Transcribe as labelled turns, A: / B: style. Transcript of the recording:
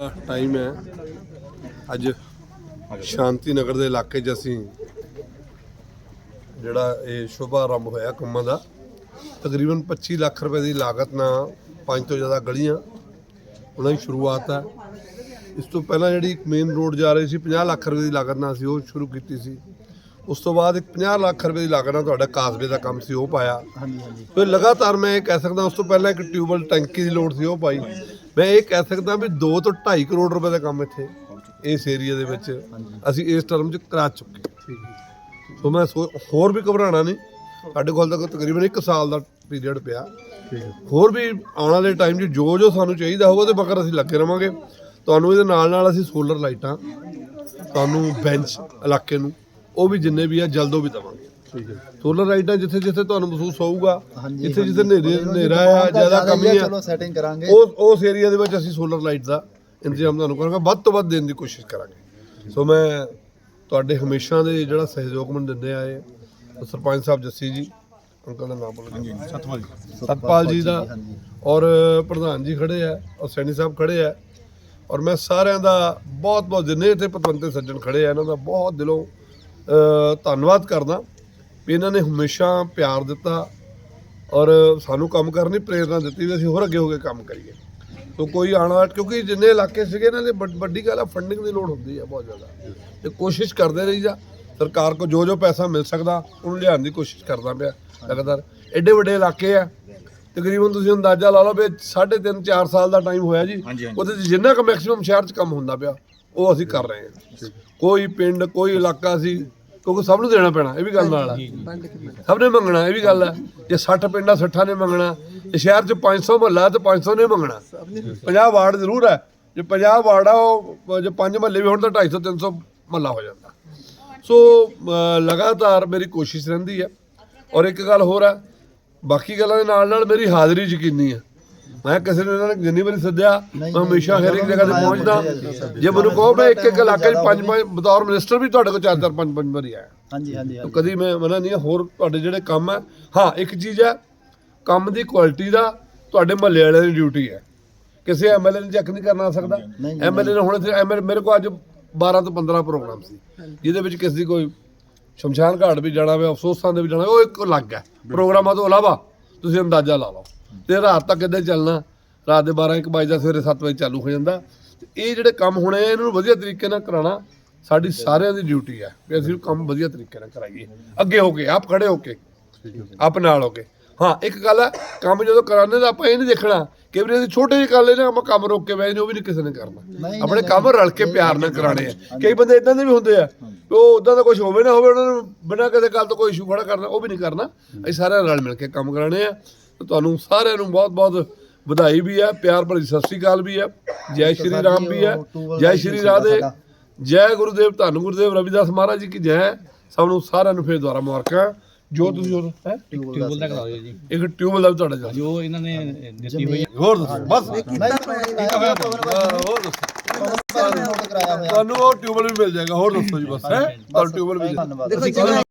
A: Time ਹੈ। ਅੱਜ ਸ਼ਾਂਤੀ ਨਗਰ ਦੇ ਇਲਾਕੇ 'ਚ ਅਸੀਂ ਜਿਹੜਾ ਇਹ ਸ਼ੁਭ ਆਰੰਭ ਹੋਇਆ ਕੰਮਾਂ ਦਾ ਤਕਰੀਬਨ 25 ਲੱਖ ਰੁਪਏ ਦੀ ਲਾਗਤ ਨਾਲ ਪੰਜ ਤੋਂ ਜ਼ਿਆਦਾ ਗਲੀਆਂ ਉਹਨਾਂ ਦੀ ਸ਼ੁਰੂਆਤ ਹੈ। ਇਸ ਤੋਂ ਪਹਿਲਾਂ ਜਿਹੜੀ ਮੇਨ ਰੋਡ ਜਾ ਰਹੀ ਸੀ 50 ਲੱਖ ਰੁਪਏ ਦੀ ਲਾਗਤ ਨਾਲ ਅਸੀਂ ਉਹ ਸ਼ੁਰੂ ਕੀਤੀ ਸੀ। ਉਸ ਤੋਂ ਬਾਅਦ ਇੱਕ 50 ਲੱਖ ਰੁਪਏ ਦੀ ਲਾਗਤ ਨਾਲ ਤੁਹਾਡਾ ਕਾਸਬੇ ਦਾ ਕੰਮ ਸੀ ਉਹ ਪਾਇਆ।
B: ਹਾਂਜੀ ਹਾਂਜੀ।
A: ਫਿਰ ਲਗਾਤਾਰ ਮੈਂ ਇਹ ਕਹਿ ਸਕਦਾ ਉਸ ਤੋਂ ਪਹਿਲਾਂ ਇੱਕ ਟਿਊਬਲ ਟੈਂਕੀ ਦੀ ਲੋੜ ਸੀ ਉਹ ਪਾਈ। ਮੈਂ ਇਹ ਕਹਿ ਸਕਦਾ ਵੀ 2 ਤੋਂ 2.5 ਕਰੋੜ ਰੁਪਏ ਦਾ ਕੰਮ ਇੱਥੇ ਇਸ ਏਰੀਆ ਦੇ ਵਿੱਚ ਅਸੀਂ ਇਸ ਟਰਮ 'ਚ ਕਰਾ ਚੁੱਕੇ ਸੋ ਮੈਂ ਹੋਰ ਵੀ ਘਬਰਾਣਾ ਨਹੀਂ। ਸਾਡੇ ਕੋਲ ਤਾਂ ਤਕਰੀਬਨ 1 ਸਾਲ ਦਾ ਪੀਰੀਅਡ ਪਿਆ। ਹੋਰ ਵੀ ਆਉਣ ਵਾਲੇ ਟਾਈਮ 'ਚ ਜੋ ਜੋ ਸਾਨੂੰ ਚਾਹੀਦਾ ਹੋਊਗਾ ਉਹਦੇ ਮਗਰ ਅਸੀਂ ਲੱਗੇ ਰਵਾਂਗੇ। ਤੁਹਾਨੂੰ ਇਹਦੇ ਨਾਲ ਨਾਲ ਅਸੀਂ ਸੋਲਰ ਲਾਈਟਾਂ ਤੁਹਾਨੂੰ ਬੈਂਚ ਇਲਾਕੇ ਨੂੰ ਉਹ ਵੀ ਜਿੰਨੇ ਵੀ ਆ ਜਲਦੋਂ ਵੀ ਦਵਾਂਗੇ।
B: ਠੀਕ ਹੈ।
A: ਸੋਲਰ ਲਾਈਟਾਂ ਜਿੱਥੇ ਜਿੱਥੇ ਤੁਹਾਨੂੰ ਮਹਿਸੂਸ ਹੋਊਗਾ
B: ਹਾਂਜੀ,
A: ਜਿੱਥੇ ਜਿੱਥੇ ਹਨੇਰੇ ਹਨੇਰਾ ਆ ਜ਼ਿਆਦਾ ਕਮੀ ਆ।
B: ਚਲੋ ਸੈਟਿੰਗ ਕਰਾਂਗੇ।
A: ਉਸ ਉਸ ਏਰੀਆ ਦੇ ਵਿੱਚ ਅਸੀਂ ਸੋਲਰ ਲਾਈਟ ਦਾ ਇੰਤਜ਼ਾਮ ਤੁਹਾਨੂੰ ਕਰਾਂਗੇ। ਵੱਧ ਤੋਂ ਵੱਧ ਦੇਣ ਦੀ ਕੋਸ਼ਿਸ਼ ਕਰਾਂਗੇ। ਸੋ ਮੈਂ ਤੁਹਾਡੇ ਹਮੇਸ਼ਾ ਦੇ ਜਿਹੜਾ ਸਹਿਯੋਗ ਮੈਨੂੰ ਦਿੰਦੇ ਆਏ ਆ, ਉਹ ਸਰਪੰਚ ਸਾਹਿਬ ਜੱਸੀ ਜੀ ਅੰਕਲ ਦਾ ਨਾਮ ਬੋਲੋ ਹਾਂਜੀ
C: ਸਤਵਾਲ
A: ਸਤਪਾਲ ਜੀ ਦਾ।
B: ਹਾਂਜੀ।
A: ਔਰ ਪ੍ਰਧਾਨ ਜੀ ਖੜੇ ਆ ਔਰ ਸੈਣੀ ਸਾਹਿਬ ਖੜੇ ਆ। ਔਰ ਮੈਂ ਸਾਰਿਆਂ ਦਾ ਬਹੁਤ ਬਹੁਤ ਜਿੰਨੇ ਇੱਥੇ ਪਤਵੰਤੇ ਸੱਜਣ ਖੜੇ ਆ ਇਹਨਾਂ ਦਾ ਬਹੁਤ ਦਿਲੋਂ ਅ, ਧੰਨਵਾਦ ਕਰਦਾ। ਇਹਨਾਂ ਨੇ ਹਮੇਸ਼ਾ ਪਿਆਰ ਦਿੱਤਾ ਔਰ ਸਾਨੂੰ ਕੰਮ ਕਰਨ ਦੀ ਪ੍ਰੇਰਣਾ ਦਿੱਤੀ ਵੀ ਅਸੀਂ ਹੋਰ ਅੱਗੇ ਹੋ ਕੇ ਕੰਮ ਕਰੀਏ। ਤੋ ਕੋਈ ਆਣਾ ਕਿਉਂਕਿ ਜਿੰਨੇ ਇਲਾਕੇ ਸੀਗੇ ਇਹਨਾਂ ਦੇ ਵੱਡ- ਗੱਲ ਆ ਫੰਡਿੰਗ ਦੀ ਲੋੜ ਹੁੰਦੀ ਆ ਬਹੁਤ ਜ਼ਿਆਦਾ। ਤੇ ਕੋਸ਼ਿਸ਼ ਕਰਦੇ ਰਹੀਦਾ ਸਰਕਾਰ ਕੋ ਜੋ ਜੋ ਪੈਸਾ ਮਿਲ ਸਕਦਾ ਉਹਨੂੰ ਲਿਆਉਣ ਦੀ ਕੋਸ਼ਿਸ਼ ਕਰਦਾ ਪਿਆ ਲਗਾਤਾਰ। ਐਡੇ ਵੱਡੇ ਇਲਾਕੇ ਆ ਤਕਰੀਬਨ ਤੁਸੀਂ ਅੰਦਾਜ਼ਾ ਲਾ ਲਓ ਵੀ 3.5 4 ਸਾਲ ਦਾ ਟਾਈਮ ਹੋਇਆ ਜੀ। ਉਹਦੇ 'ਚ ਜਿੰਨਾ ਕੁ ਮੈਕਸਿਮਮ ਸ਼ਹਿਰ 'ਚ ਕੰਮ ਹੁੰਦਾ ਪਿਆ ਉਹ ਅਸੀਂ ਕਰ ਰਹੇ ਹਾਂ। ਕੋਈ ਪਿੰਡ ਕੋਈ ਇਲਾਕਾ ਸੀ ਕਿਉਂਕਿ ਸਭ ਨੂੰ ਦੇਣਾ ਪੈਣਾ ਇਹ ਵੀ ਗੱਲ ਨਾਲ ਆ। ਸਭ ਨੇ ਮੰਗਣਾ ਇਹ ਵੀ ਗੱਲ ਹੈ ਜੇ 60 ਪਿੰਡਾਂ 60 ਨੇ ਮੰਗਣਾ ਜੇ ਸ਼ਹਿਰ 'ਚ 500 ਮਹੱਲਾ ਤੇ 500 ਨੇ ਮੰਗਣਾ। 50 ਵਾਰਡ ਜ਼ਰੂਰ ਹੈ ਜੇ 50 ਵਾਰਡ ਆ ਉਹ ਜੇ ਪੰਜ ਮਹੱਲੇ ਵੀ ਹੋਣ ਤਾਂ 250 300 ਮਹੱਲਾ ਹੋ ਜਾਂਦਾ। ਸੋ ਲਗਾਤਾਰ ਮੇਰੀ ਕੋਸ਼ਿਸ਼ ਰਹਿੰਦੀ ਹੈ ਔਰ ਇੱਕ ਗੱਲ ਹੋਰ ਹੈ ਬਾਕੀ ਗੱਲਾਂ ਦੇ ਨਾਲ ਨਾਲ ਮੇਰੀ ਹਾਜ਼ਰੀ ਯਕੀਨੀ ਹੈ ਮੈਂ ਕਿਸੇ ਨੂੰ ਇਹਨਾਂ ਨੇ ਜਿੰਨੀ ਵਾਰੀ ਸੱਦਿਆ ਮੈਂ ਹਮੇਸ਼ਾ ਹਰ ਇੱਕ ਜਗ੍ਹਾ ਤੇ ਪਹੁੰਚਦਾ। ਜੇ ਮੈਨੂੰ ਕਹੋ ਮੈਂ ਇੱਕ ਇੱਕ ਇਲਾਕੇ 'ਚ ਪੰਜ ਪੰਜ ਬਤੌਰ ਮਿਨਿਸਟਰ ਵੀ ਤੁਹਾਡੇ ਕੋਲ ਚਾਰ ਚਾਰ ਪੰਜ ਪੰਜ ਵਾਰੀ ਆਇਆ
B: ਹਾਂਜੀ। ਹਾਂਜੀ
A: ਕਦੀ ਮੈਂ ਮਨਾ ਨਹੀਂ ਹੋਰ ਤੁਹਾਡੇ ਜਿਹੜੇ ਕੰਮ ਹੈ ਹਾਂ ਇੱਕ ਚੀਜ਼ ਹੈ ਕੰਮ ਦੀ ਕੁਆਲਿਟੀ ਦਾ ਤੁਹਾਡੇ ਮਹੱਲੇ ਵਾਲਿਆਂ ਦੀ ਡਿਊਟੀ ਹੈ ਕਿਸੇ ਐਮਐਲਏ ਨੇ ਚੈੱਕ ਨਹੀਂ ਕਰਨਾ ਸਕਦਾ। ਐਮਐਲਏ ਨੇ ਹੁਣ ਐਮਐਲਏ ਮੇਰੇ ਕੋਲ ਅੱਜ 12 ਤੋਂ 15 ਪ੍ਰੋਗਰਾਮ ਸੀ। ਜਿਹਦੇ ਵਿੱਚ ਕਿਸੇ ਦੀ ਕੋਈ ਸ਼ਮਸ਼ਾਨ ਘਾਟ ਵੀ ਜਾਣਾ ਹੋਵੇ ਅਫਸੋਸਾਂ ਦੇ ਵੀ ਜਾਣਾ ਹੋਵੇ, ਉਹ ਇੱਕ ਅਲੱਗ ਹੈ। ਪ੍ਰੋਗਰਾਮਾਂ ਤੋਂ ਇਲਾਵਾ ਤੁਸੀਂ ਅੰਦਾਜ਼ਾ ਲਾ ਲਓ। ਤੇ ਰਾਤ ਤੱਕ ਕਿੱਦਾਂ ਚੱਲਣਾ। ਰਾਤ ਦੇ 12 1 ਵਜੇ ਦਾ ਸਵੇਰੇ 7 ਵਜੇ ਚਾਲੂ ਹੋ ਜਾਂਦਾ। ਤੇ ਇਹ ਜਿਹੜੇ ਕੰਮ ਹੋਣੇ ਆ ਇਹਨਾਂ ਨੂੰ ਵਧੀਆ ਤਰੀਕੇ ਨਾਲ ਕਰਾਉਣਾ ਸਾਡੀ ਸਾਰਿਆਂ ਦੀ ਡਿਊਟੀ ਹੈ ਵੀ ਅਸੀਂ ਕੰਮ ਵਧੀਆ ਤਰੀਕੇ ਨਾਲ ਕਰਾਈਏ। ਅੱਗੇ ਹੋ ਕੇ ਆਪ ਖੜੇ ਹੋ ਕੇ ਆਪ ਨਾਲ ਹੋ ਕੇ। ਹਾਂ ਇੱਕ ਗੱਲ ਹੈ ਕੰਮ ਜਦੋਂ ਕਰਾਉਂਦੇ ਤਾਂ ਆਪਾਂ ਇਹ ਨਹੀਂ ਦੇਖਣਾ ਕਿ ਵੀ ਅਸੀਂ ਛੋਟੇ ਜਿਹੇ ਕਰ ਲੈਣਾ ਆਪਾਂ ਕੰਮ ਰੋਕ ਕੇ ਜਾਂਦੇ ਉਹ ਵੀ ਨਹੀਂ ਕਿਸੇ ਨੇ ਕਰਨਾ। ਆਪਣੇ ਕੰਮ ਰਲ ਕੇ ਪਿਆਰ ਨਾਲ ਕਰਾਣੇ ਆ। ਕਈ ਬੰਦੇ ਇਦਾਂ ਦੇ ਵੀ ਹੁੰਦੇ ਆ ਉਹ ਉਦਾਂ ਦਾ ਕੁਝ ਹੋਵੇ ਨਾ ਹੋਵੇ ਉਹਨਾਂ ਨੂੰ ਬਿਨਾਂ ਕਿਸੇ ਗੱਲ ਤੋਂ ਕੋਈ ਇਸ਼ੂ ਖੜਾ ਕਰਨਾ ਉਹ ਵੀ ਨਹੀਂ ਕਰਨਾ। ਅਸੀਂ ਸਾਰਿਆਂ ਰਲ ਮਿਲ ਕੇ ਕੰਮ ਕਰਾਣੇ ਆ। ਤੁਹਾਨੂੰ ਸਾਰਿਆਂ ਨੂੰ ਬਹੁਤ ਬਹੁਤ ਵਧਾਈ ਵੀ ਹੈ ਪਿਆਰ ਭਰੀ ਸਤਿ ਸ੍ਰੀ ਅਕਾਲ ਵੀ ਹੈ। ਜੈ ਸ਼੍ਰੀ ਰਾਮ ਵੀ ਹੈ। ਜੈ ਸ਼੍ਰੀ ਰਾਧੇ। ਜੈ ਗੁਰੂਦੇਵ ਧੰਨ ਗੁਰੂਦੇਵ ਰਵਿਦਾਸ ਮਹਾਰਾਜ ਜੀ ਕੀ ਜੈ। ਸਭ ਨੂੰ ਸਾਰਿਆਂ ਨੂੰ ਫੇਰ ਦੁਆਰਾ ਮੁਬਾਰਕਾਂ। ਜੋ ਤੁਸੀਂ ਹੋਰ ਹੈ?
C: ਟਿਊਬਲ ਦਾ ਕਰਾ ਦਿਓ ਜੀ।
A: ਇੱਕ ਟਿਊਬਲ ਦਾ ਤੁਹਾਡਾ ਜਾ
C: ਜੋ। ਇਹਨਾਂ ਨੇ ਦਿੱਤੀ ਹੋਈ ਹੈ।
A: ਹੋਰ ਦੱਸੋ। ਬਸ ਹੋਰ ਦੱਸੋ। ਤੁਹਾਨੂੰ ਉਹ ਟਿਊਬਲ ਵੀ ਮਿਲ ਜਾਏਗਾ। ਹੋਰ ਦੱਸੋ ਜੀ ਬਸ ਹੈ? ਤੁਹਾਨੂੰ ਟਿਊਬਲ ਵੀ
B: ਧੰਨਵਾਦ।